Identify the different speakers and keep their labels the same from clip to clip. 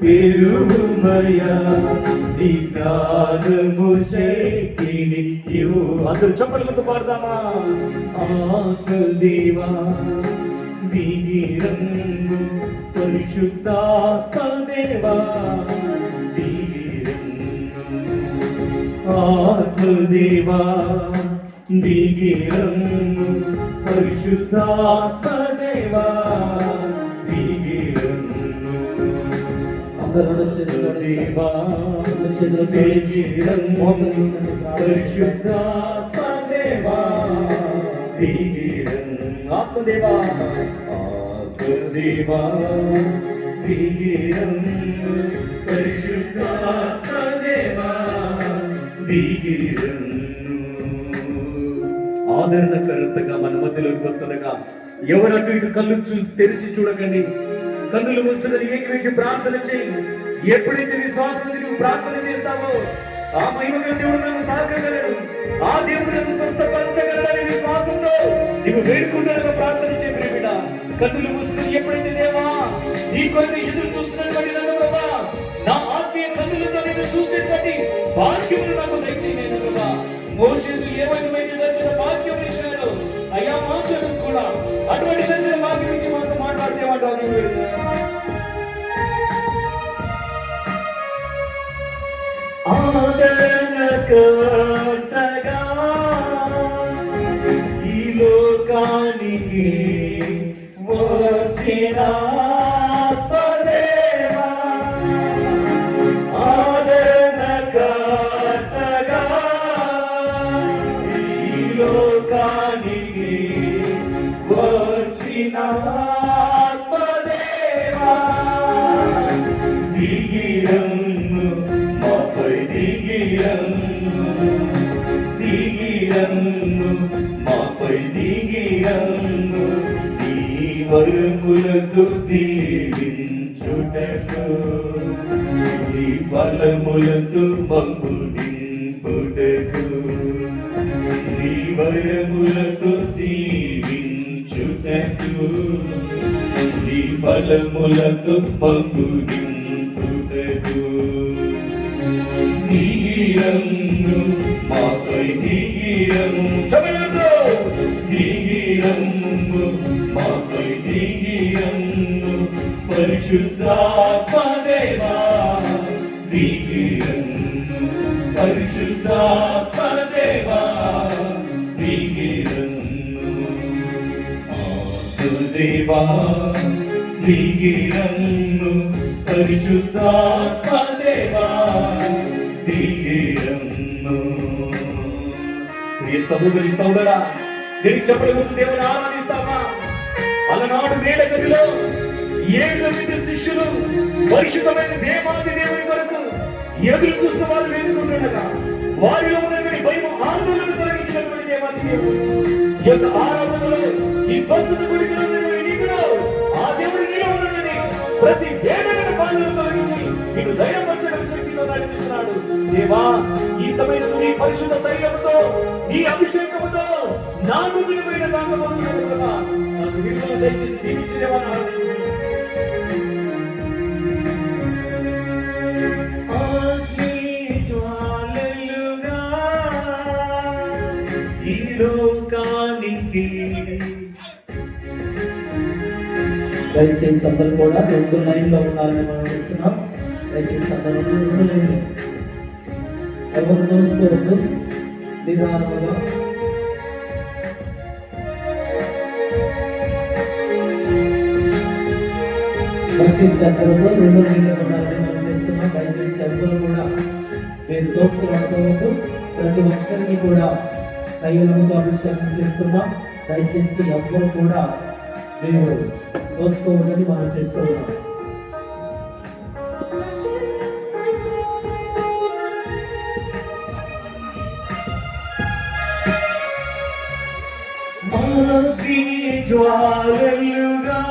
Speaker 1: తెరుమయా నీ జ్ఞానము శక్తిని ఇవ్వు అందరూ చెప్పలతో పాడదామా ఆత్మదేవా దిగిరంగు పరిశుద్ధాత్మదేవా దిగిరంగు ఆత్మదేవా దిగిరంగు పరిశుద్ధాత్మదేవా దిగిరంగు ఆదరణకర్తగా మన మధ్యలోకి వస్తుండగా ఎవరు అటు ఇటు కళ్ళు చూసి తెరిచి చూడకండి కన్నులు మూసుకుని ఏకరించి ప్రార్థన చేయి. ఎప్పుడైతే విశ్వాసం నువ్వు ప్రార్థన చేస్తావో ఆ మహిమగల దేవుడు నన్ను తాకగలడు. ఆ దేవుడు నన్ను స్వస్థపరచగలడని విశ్వాసంతో నీవు వేడుకుంటున్నగా ప్రార్థన చేయ ప్రేమిడ. కన్నులు మూసుకుని ఎప్పుడైతే దేవా నీ కొరకు ఎదురు చూస్తున్నటువంటి నన్ను ప్రభా నా ఆత్మీయ కన్నులతో నేను చూసేటువంటి భాగ్యములు నాకు దయచేయలేదు ప్రభా. మోషేదు ఏ విధమైన దర్శన భాగ్యం ఇచ్చాడు అయ్యా మాకు కూడా అటువంటి దర్శన ఆదరణకర్తగా ఈ లోకానికి వచ్చిన వరములతో దీవించుటకు నీ ఫలములతో మమ్ము నింపుటకు నీ వరములతో దీవించుటకు నీ ఫలములతో మమ్ము నింపుటకు. దిగిరమ్ము మాపై దిగిరమ్ము చమలతో పరిశుద్ధాత్మదేవా దిగిరమ్ము పరిశుద్ధాత్మదేవా దిగిరమ్ము ఆత్మదేవా దిగిరమ్ము పరిశుద్ధాత్మదేవా దిగిరమ్ము ప్రియ సహోదరి సోదరా దీనికి చెప్పడం చెప్పలేదు దేవుని ఆరాధిస్తామా? అలనాడు మేడ గదిలో ఏ విధమైతే శిష్యులు పరిశుద్ధమైన దేవాది దేవుని కొరకు ఎదురు చూస్తున్న వారు వేడుకుంటుండగా వారిలో ఉన్నటువంటి భయం ఆందోళన తొలగించినటువంటి దేవాది దేవుడు. ఈ యొక్క ఆరాధనలో ఈ స్వస్థత గురించి నీకులో ఆ దేవుడి నీలో ఉన్నటువంటి ప్రతి వేదన బాధలను తొలగించి నీకు ధైర్యపరచడం శక్తితో నడిపిస్తున్నాడు. దేవా ఈ సమయంలో నీ పరిశుద్ధ ధైర్యంతో నీ అభిషేకముతో నా నుదుటి పైన తాకబోతున్నాడు ప్రభా నాకు దయచేసి దీవించినవా
Speaker 2: దయచేసి అందరూ కూడా ముందు లైన్లో ఉన్నారని మనం చూస్తున్నాం. దయచేసి అందరూ రెండు లైన్లో. ఎవరు దోసుకోవద్దు నిదానముగా భక్తి శ్రద్ధలతో రెండు లైన్లో ఉన్నారని మనం చేస్తున్నాం. దయచేసి అందరూ కూడా మీరు తోసుకోవద్దు ప్రతి ఒక్కరికి కూడా దైవముతో అభిషేకం చేస్తున్నాం. దయచేసి అందరూ కూడా మీరు దోసుకోవద్దని మనం చేస్తున్నాం.
Speaker 1: అగ్ని జ్వాలలుగా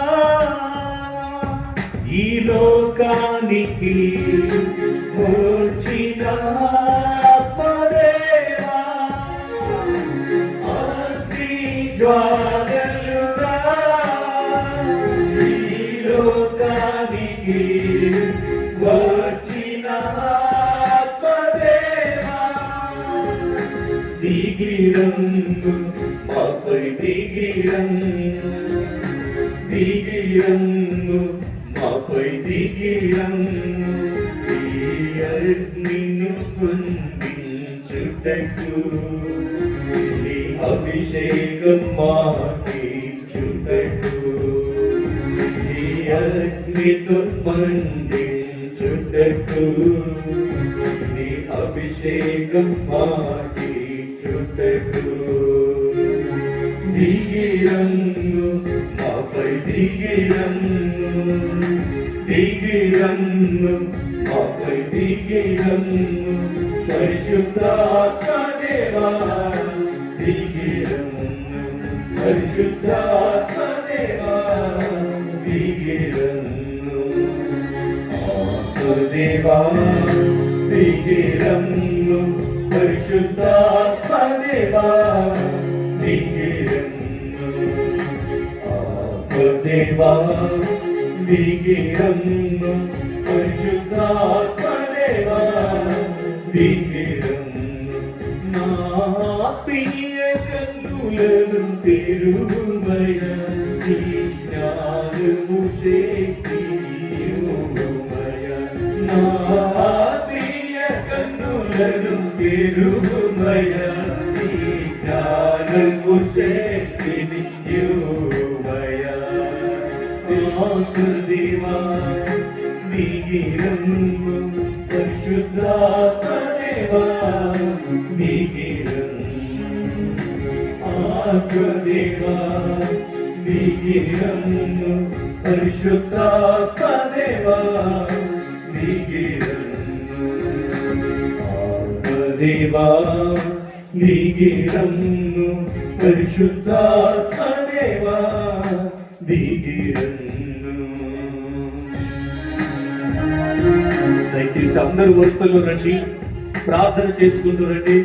Speaker 1: ఈ లోకానికి దిగిరన్ను మాపై దిగిరన్ను దిగిరన్ను మాపై దిగిరన్ను ఈ అగ్నిని కుందించుటకు నీ అభిషేకం మాకి చుటకు నీ అగ్నితో మండించుటకు నీ అభిషేకం మాకి చుటకు దిగిరన్ను మాపై దిగిరన్ను దిగిరన్ను మాపై దిగిరన్ను పరిశుద్ధాత్మ దేవా തിമിരം നാപ്പിയ കല്ലുലരും തിരുവയ ഞാൻ മുസേ തിരുവയ നാപ്പിയ കല്ലുലരും തിരുവയ ഞാൻ മുസേ തിരുവയ ദിവാ നിഗിരം പരിശുദ്ധാത്മ దిగిరన్ను పరిశుద్ధాత్మ దేవా దిగిరన్ను ఆత్మదేవా దిగిరన్ను పరిశుద్ధాత్మ దేవా దయచేసి అందరూ వరుసలో రండి. ప్రార్థన చేసుకుంటూ రండి.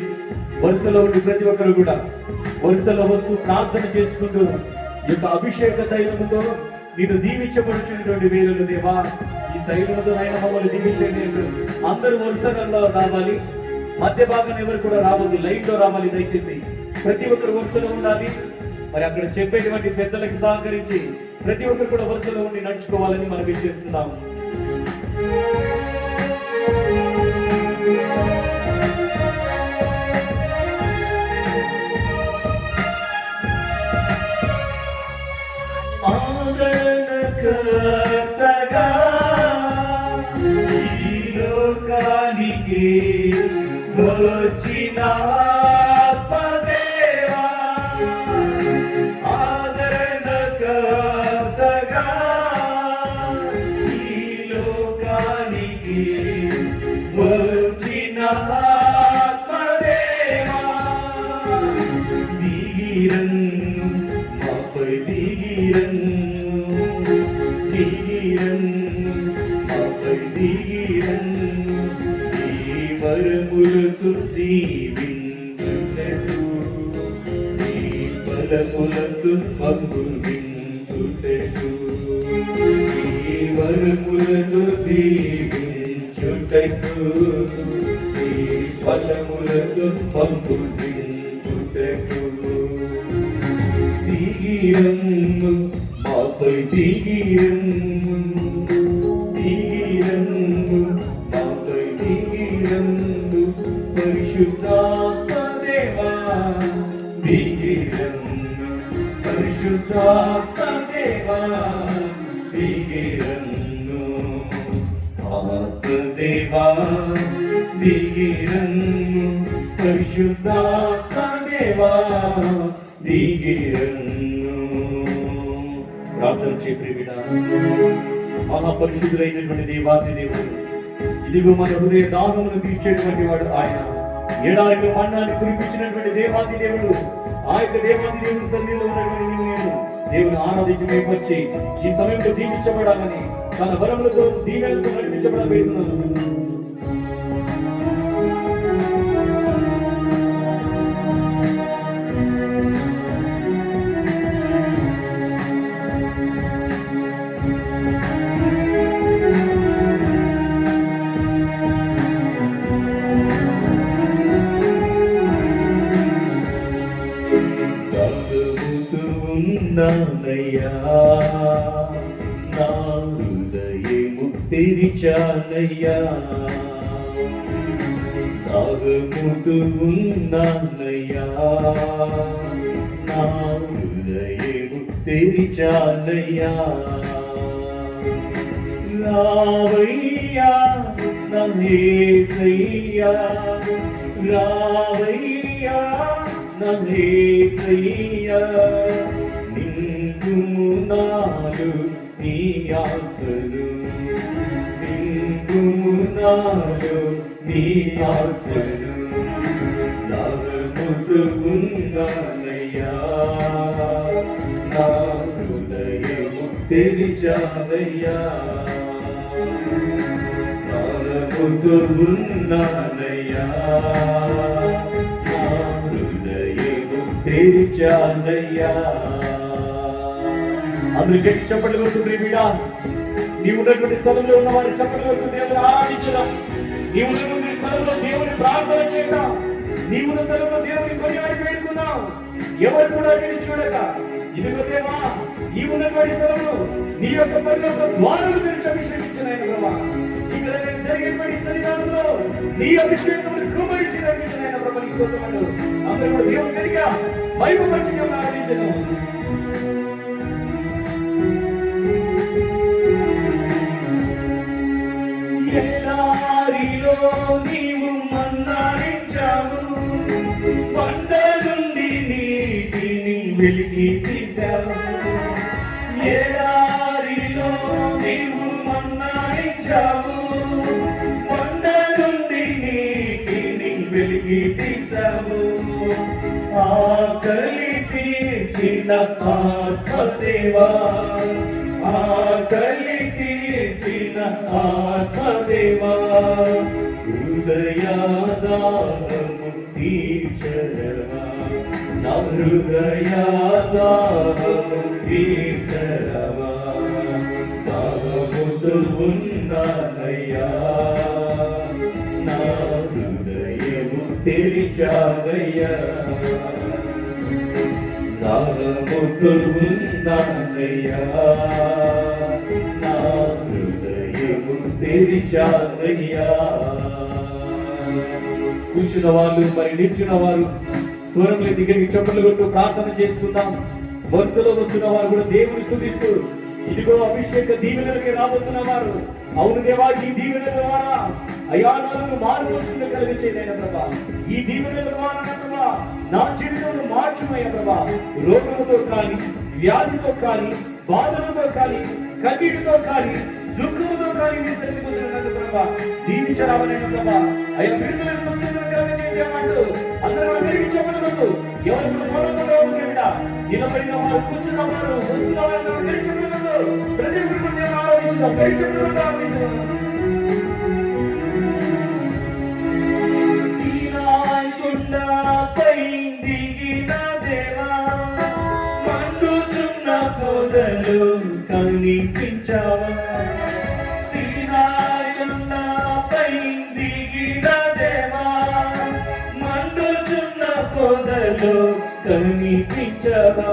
Speaker 1: వరుసలో ఉండి ప్రతి ఒక్కరు కూడా వరుసలో వస్తూ ప్రార్థన చేసుకుంటూ యొక్క అభిషేక తైలముతో నేను దీవించబడుచున్నటువంటి వేరులు దేవా ఈ తైలముతో ఆయన మమ్మల్ని దీవించండి అంటూ అందరూ వరుసలలో రావాలి. మధ్య భాగం ఎవరు కూడా రావద్దు లైన్లో రావాలి దయచేసి. ప్రతి ఒక్కరు వరుసలో ఉండాలి. మరి అక్కడ చెప్పేటువంటి పెద్దలకు సహకరించి ప్రతి ఒక్కరు కూడా వరుసలో ఉండి నడుచుకోవాలని మనం చేస్తున్నాము. వచ్చినా തുള്ളിൽ തുടക്കുന്നു തീരുന്നു മക്കൾ തീരുന്നു పరిశుద్ధులైనటువంటి దేవాది దేవుడు. ఇదిగో మన హృదయ దాహమును తీర్చేటువంటి వాడు ఆయన. ఏడాదిలో మన్నాన్ని కురిపించినటువంటి దేవాది దేవుడు. ఆ యొక్క దేవాది దేవుడి సన్నిధిలో ఉన్నటువంటి నేను దేవుని ఆరాధించి వచ్చి ఈ సమయంలో దీవించబడాలని తన వరములతో దీవెనలతో నడిపించబడబోతున్నాను. తెరిచానయ్యా తాగముతూ ఉన్నానయ్యా నా హృదయము తెరిచానయ్యా రావయ్యా నన్నేసయ్యా రావయ్యా నన్నేసయ్యా నిండుము నాలు నీ ఆత్మలు నగముతు నా హృదయము తెరిచానయ్యా నగముతు నా హృదయము తెరిచానయ్యా అందరూ గట్టి చప్పట్లు ప్రేమిడా నీవు ఉన్నటువంటి స్థలంలో ఉన్న వారి చప్పట్లు వరకు దేవుని ఆరాధించడం నీవు ఉన్నటువంటి స్థలంలో దేవుని ప్రార్థన చేయడం నీవు ఉన్న స్థలంలో దేవుని కొనియాడి వేడుకున్నావు ఎవరు కూడా నేను చూడక. ఇదిగో దేవా ఈ ఉన్నటువంటి స్థలంలో నీ యొక్క పనిలో ద్వారాలు తెరిచి అభిషేకించిన ప్రభా. ఇక్కడ నేను జరిగేటువంటి సన్నిధానంలో నీ అభిషేకం కృమరించి నడిపించిన ఆయన ప్రభా నీ స్తోత్రములు అందరూ కూడా దేవుని కలిగా మహిమపరిచి దేవుని ఆరాధించను. తీర్చిన ఆత్మదేవా ఆకలి తీర్చిన ఆత్మదేవా హృదయాదారము తీర్చరవా నా హృదయాదారము తీర్చరవా తాగముతు ఉన్నానయ్యా నా హృదయము తెరిచావయ్యా నాగముతున్నానయ్యా నా హృదయము తెరిచావయ్యా కూర్చున్న వాళ్ళు మరి నిల్చున్న వారు స్వరంలో దగ్గరికి చప్పట్లు కొడుతూ ప్రార్థన చేసుకుందాం. వరుసలో వస్తున్న వారు కూడా దేవుని స్థుతిస్తూ ఇదిగో అభిషేక దీవెనలకి రాబోతున్న వారు. అవును దేవా ఈ దీవెనల ద్వారా అయా నన్ను మారుమోసింది కలిగించేదైన ప్రభా. ఈ దీవెనల ద్వారా నా ప్రభా జీవితంలో మార్చుమయ్య ప్రభా. రోగముతో కానీ వ్యాధితో కానీ బాధలతో కానీ కన్నీటితో కానీ దుఃఖముతో కానీ నీ సన్నిధికి వచ్చిన ప్రభా. దీవించరావనైన ప్రభా. అయ్యా విడుదల స్వస్థతను కలిగించేదేమంటూ అందరూ కూడా పెరిగి చెప్పలేదు ఎవరు కూడా మూలంలో ఉంటుందా నిలబడిన వారు కూర్చున్న వారు వస్తున్న వారు అందరూ పెరిగి చెప్పలేదు ప్రతి ఒక్కరు కూడా ఆరాధించుదాం. పెరిగి చెప్పలేదు ఆరాధించుదాం. కనిపించావా కనిపించవా?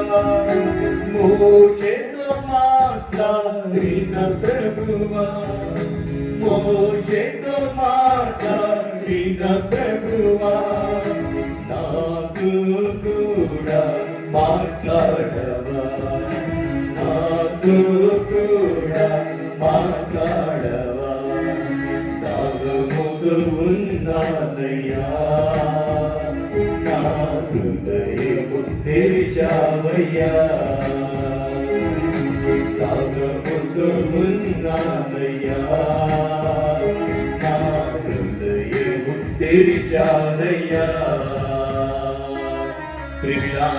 Speaker 1: మోషేతో మాట్లాడిన ప్రభువా మోషేతో మాట్లాడిన ప్రభువా నాతో కూడా మాట్లాడవా? నా హృదయము తెరిచావయ్యా తాగముతో ఉన్నానయ్యా నా హృదయము తెరిచానయ్యా ప్రియుడా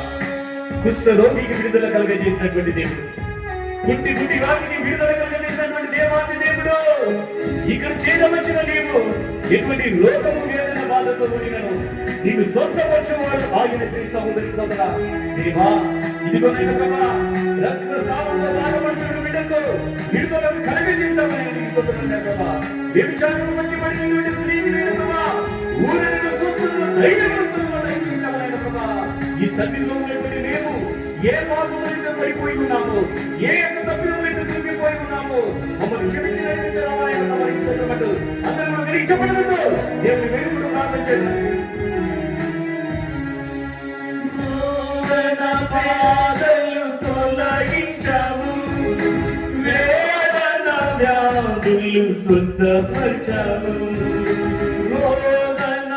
Speaker 1: కుష్ఠరోగికి విడుదల కలుగజేసినటువంటి దేవుడు గుడ్డి గుడ్డి వారికి విడుదల కలుగజేసినటువంటి దేవాది దేవుడు. ఇక్కడ చేరవచ్చిన నీవు ఎటువంటి రోగము వేదన బాధతో కూడినను. నీకు స్వస్థపరచేవాడు ఆయన క్రీస్తు సహోదరి సోదర. దేవా ఇదిగోనైనా ప్రభా రక్త సామంతో బాధపరచిన బిడ్డకు విడుదల కలగజేశామని నీకు స్తోత్రం ప్రభా. వ్యభిచారం బట్టి పడినటువంటి స్త్రీకి నేను ప్రభా ఊరిని చూస్తున్న ధైర్యం వస్తున్న దయచేశామని ప్రభా. ఈ సన్నిధిలో ఉన్నటువంటి మేము ఏ పాపములైతే పడిపోయి ఉన్నాము ఏ యొక్క తప్పిదములైతే కృంగిపోయి ఉన్నాము మమ్మల్ని క్షమించిన నడిపించరామని అందరూ కూడా గ్రహించబడదు దేవుని వెలుగుతూ ప్రార్థన చేయండి. వ్యాధులు స్వస్థపరచావు రోదన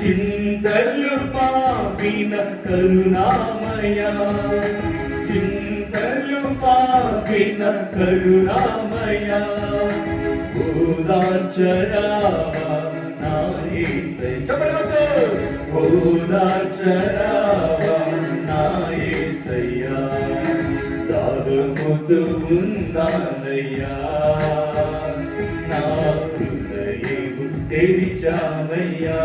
Speaker 1: చింతలు పాపిన కరుణామయ. చింతలు పాపిన కరుణామయ. ఓదార్చరావా నా యేసయ్య ఓదార్చరావా నా యేసయ్య దాగముతు ఉన్నానయ్యా నా హృదయము తెరిచామయ్యా.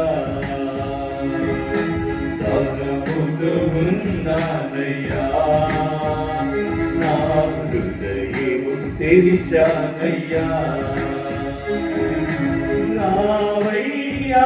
Speaker 1: దాగముతు ఉన్నానయ్యా నా హృదయము తెరిచానయ్యా రావయ్యా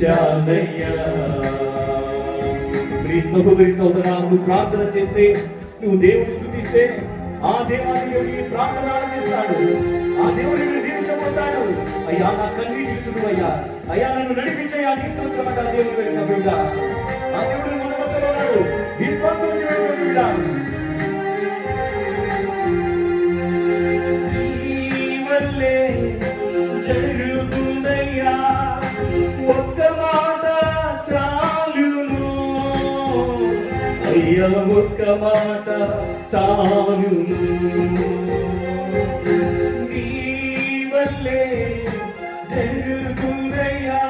Speaker 1: తెరిచాలయ్యా సహోదరి సహోదరా నువ్వు ప్రార్థన చేస్తే నువ్వు దేవుని స్థుతిస్తే ఆ దేవాది దేవుడు నీ ప్రార్థన ఆనందిస్తాడు. ఆ దేవుడిని దీవించబడతాడు అయ్యా నా కన్నీటి విధుడు అయ్యా. అయ్యా నన్ను నడిపించయ్యా. నీ స్తోత్రం అంట ఆ దేవుడు. వెళ్ళిన బిడ్డ ఆ దేవుడు మన మధ్యలో ఉన్నాడు. విశ్వాసం నుంచి వెళ్ళిన బిడ్డ అయ్యా ఒక్క మాట చాలును నీ వల్లే జరుగునయ్యా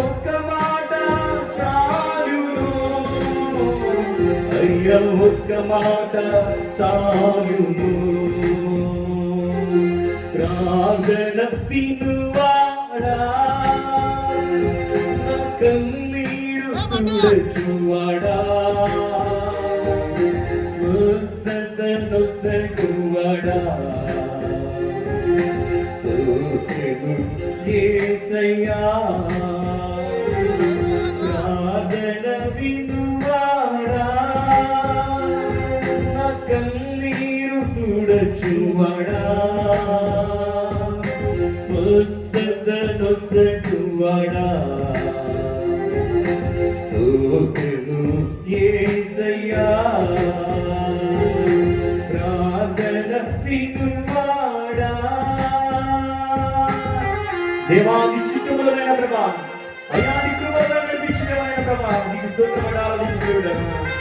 Speaker 1: ఒక్క మాట చాలును అయ్యా ఒక్క మాట చాలును ప్రార్థన వినువాడా నా కన్నీరు తుడచువాడా సగువాడా స్తోత్రము యేసయ్యా ప్రార్థన వినువాడా. నా కన్నీరు తుడచువాడా. స్వస్థతను సగువాడా ప్రభా నీకు స్తోత్రపడాలని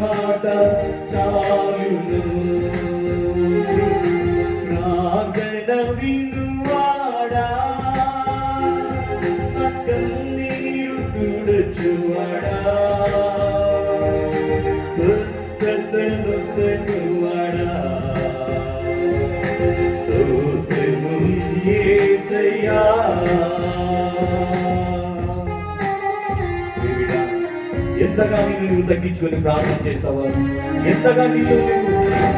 Speaker 1: మాట చాలును. ప్రార్థన వినువాడా? నా కన్నీరు తుడచువాడా నీవు తగ్గించుకొని ప్రార్థన చేస్తావో? ఎంతగా నీవు నువ్వు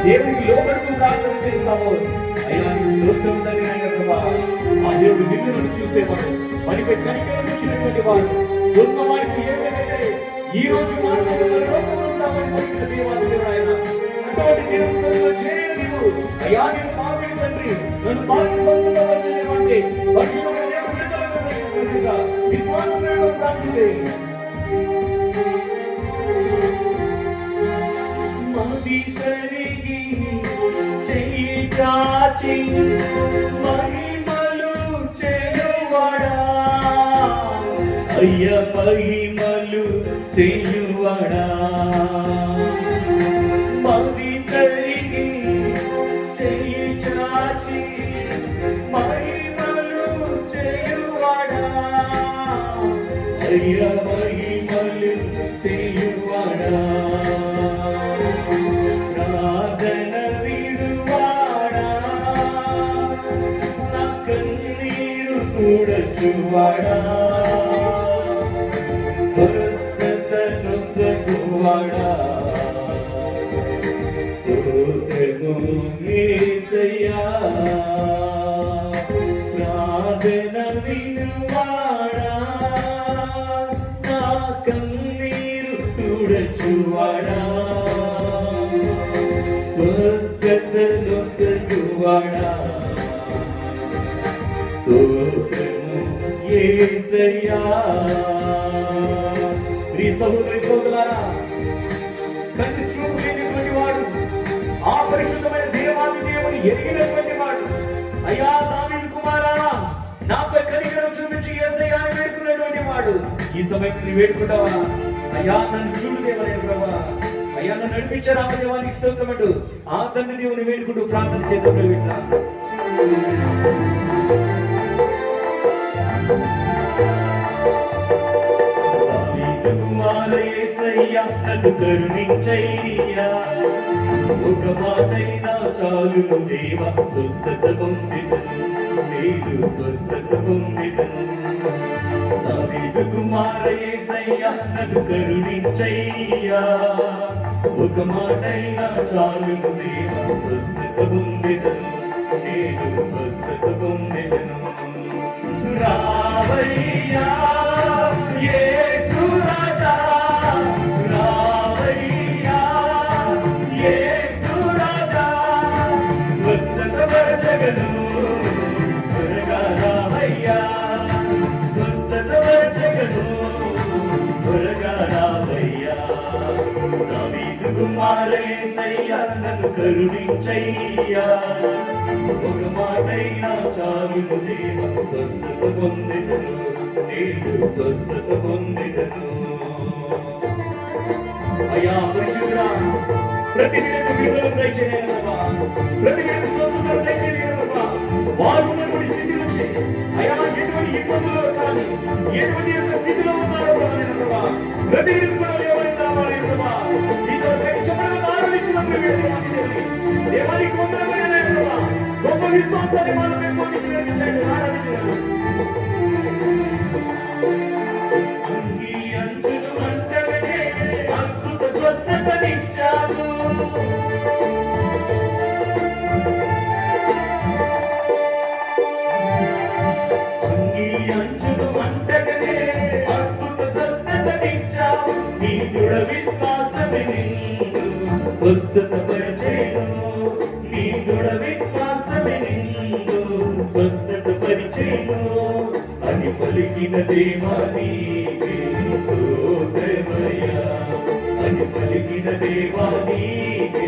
Speaker 1: దేవునికి లోపడుతూ ప్రార్థన చేస్తావో? అయ్యా నీ స్తోత్రం తండ్రి ప్రభా. ఆ దేవుడు నిన్ను చూసేవాడు మరిపై కనికరం ఇచ్చినటువంటి వాడు దొంగ వారికి ఏమైతే ఈ రోజు మాట్లాడు మన లోకంలో ఉంటామని పలికిన దేవాది దేవుడు ఆయన. అటువంటి దేవుని సభలో చేరిన నీవు అయ్యా నేను పాపిని తండ్రి నన్ను తాకి స్వస్థత వచ్చేదేమంటే పరిశుద్ధమైన దేవుడు విశ్వాసం ప్రార్థించే చాచి మహిమలు చేయువాడా? అయ్య మహిమలు చేయువాడా? మది కరిగి చెయ్యి చాచి మహిమలు చేయువాడా? అయ్య సగువాడా స్తోత్రము యేసయ్యా ప్రియ సహోదరి సహోదరులారా కంటి చూపు లేనిటువంటి వాడు ఆ పరిశుద్ధమైన దేవాది దేవుని ఎరిగినటువంటి వాడు. అయ్యా దావీదు కుమారా నాపై కనికరం చూపించి ఏసయ్యా అని వేడుకున్నటువంటి వాడు. ఈ సమయం నీ వేడుకుంటావా? అయ్యా నన్ను చూడు దేవరైన ప్రభా. అయ్యా నన్ను నడిపించారు రామదేవానికి దేవానికి స్తోత్రమంటూ ఆ తండ్రి దేవుని వేడుకుంటూ ప్రార్థన చేద్దాం వింటా నన్ను కరుణించయ్యా. ఒక మాటైనా చాలును దేవ స్వస్థత పొందితను నేను స్వస్థత పొందితను దావీదు కుమారయ్య నన్ను కరుణించయ్యా. ఒక మాటైనా చాలును దేవ స్వస్థత పొందిదను నేను స్వస్థత పొందిదను రావయ్యా ఏ నన్ను కరుణించయ్యా. ఒక మాటైనా చాలు దేవ స్వస్థత పొందిదను నేను స్వస్థత పొందిదను. అయ్యా పరిశుద్ధుడా ప్రతి బిడ్డకు విడుదల దయచేయాలి ప్రతి బిడ్డకు స్వస్థత దయచేయాలి వారు ఉన్నటువంటి స్థితి నుంచి అయ్యా ఎటువంటి ఇబ్బందుల్లో కానీ ఎటువంటి యొక్క స్థితిలో ఉన్నారో ప్రతి బిడ్డకు దేవానికి వందనమైన గొప్ప విశ్వాసాన్ని మనం పెంపొందించినట్టు చేయండి ఆరాధించినట్టు అంగీ అంచులు అంటగనే అద్భుత స్వస్థతనిచ్చావు అంగీ అంచులు అంటగనే అద్భుత స్వస్థతనిచ్చావు నీ దృఢ విశ్వాసమే స్వస్థత పరిచయము నీ దృఢ విశ్వాసమే నిన్ను స్వస్థత పరిచయము అని పలికిన దేవా నీవే స్తోత్రమయ్యా. అని పలికిన దేవా నీవే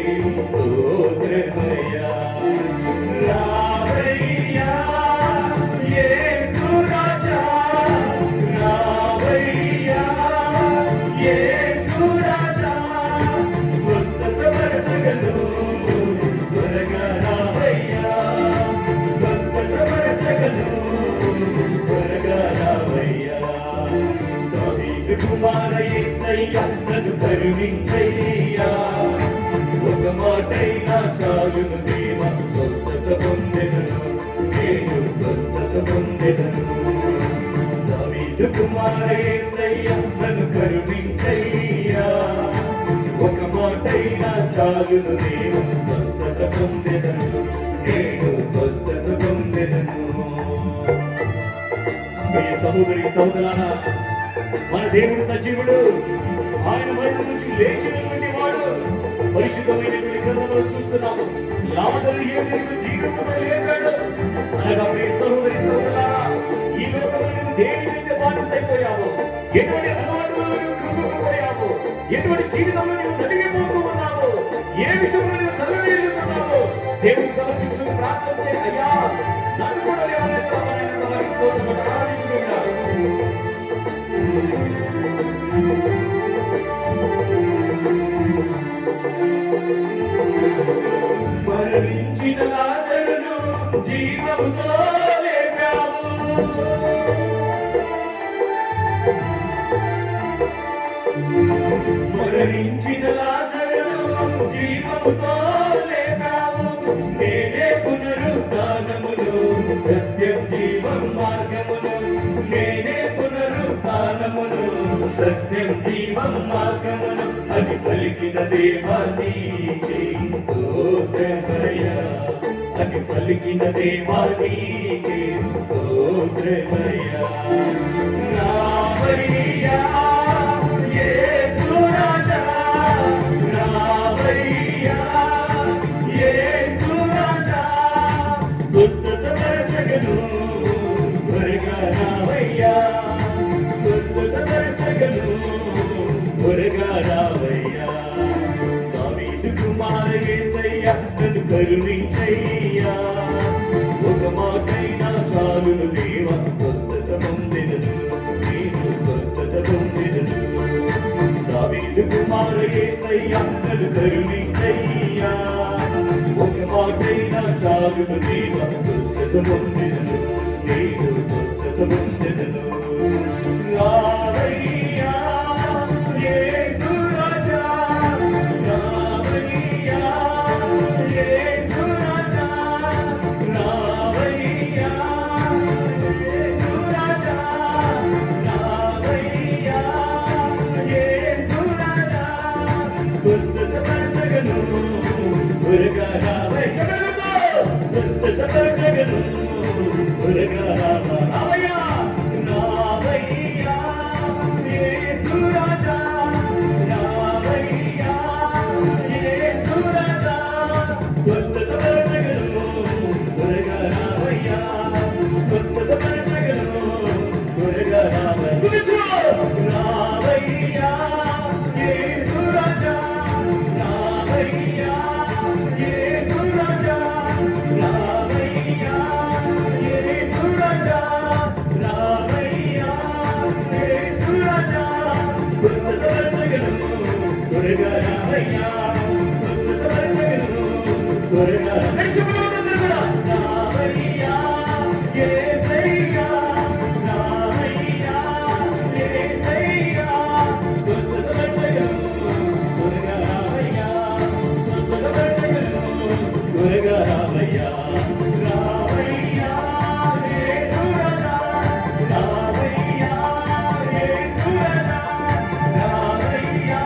Speaker 1: దావీదు కుమార యేసయ్యా నన్ను కరుణించయ్యా ఒక మాటైనా చాలును నేను స్వస్థత పొందెదను నేను స్వస్థత పొందెదను మీ సహోదరి సహోదరారా మన దేవుడు సజీవుడు. ఆయన మరణం నుంచి లేచినటువంటి వాడు పరిశుద్ధమైనటువంటి గ్రంథంలో చూస్తున్నాము. లాజరు ఏ విధంగా జీవితంలో లేపాడు అనగా ప్రియ సహోదరి సహోదరారా ఈ లోకంలో నువ్వు దేని మీద బానిసైపోయావు ఎటువంటి అలవాటులో నువ్వు కృంగుకుపోయావు ఎటువంటి జీవితంలో నువ్వు నలిగిపోతూ ఉన్నావు ఏ విషయంలో నువ్వు కలవేలుతున్నావు దేవుడికి సమర్పించుకుని ప్రార్థన చేయి అయ్యా నన్ను కూడా లేవనెత్తామని స్తోత్రం. ప్రార్థించుకుంటారు జీవముతో లేపావు. మరణించిన లాజరును జీవముతో లేపావు. నేనే పునరుద్ధానమును సత్యం జీవం మార్గమును. నేనే పునరుద్ధానమును సత్యం జీవం మార్గమును. అని పలికిన దేవానికి సోదరయ అని పలికిన దేవానికి సోదరయ రామయ్యా కుమార కరుణించయ్యా. ఒక మాటైనా చాలును దేవా స్వస్థత పొందెదను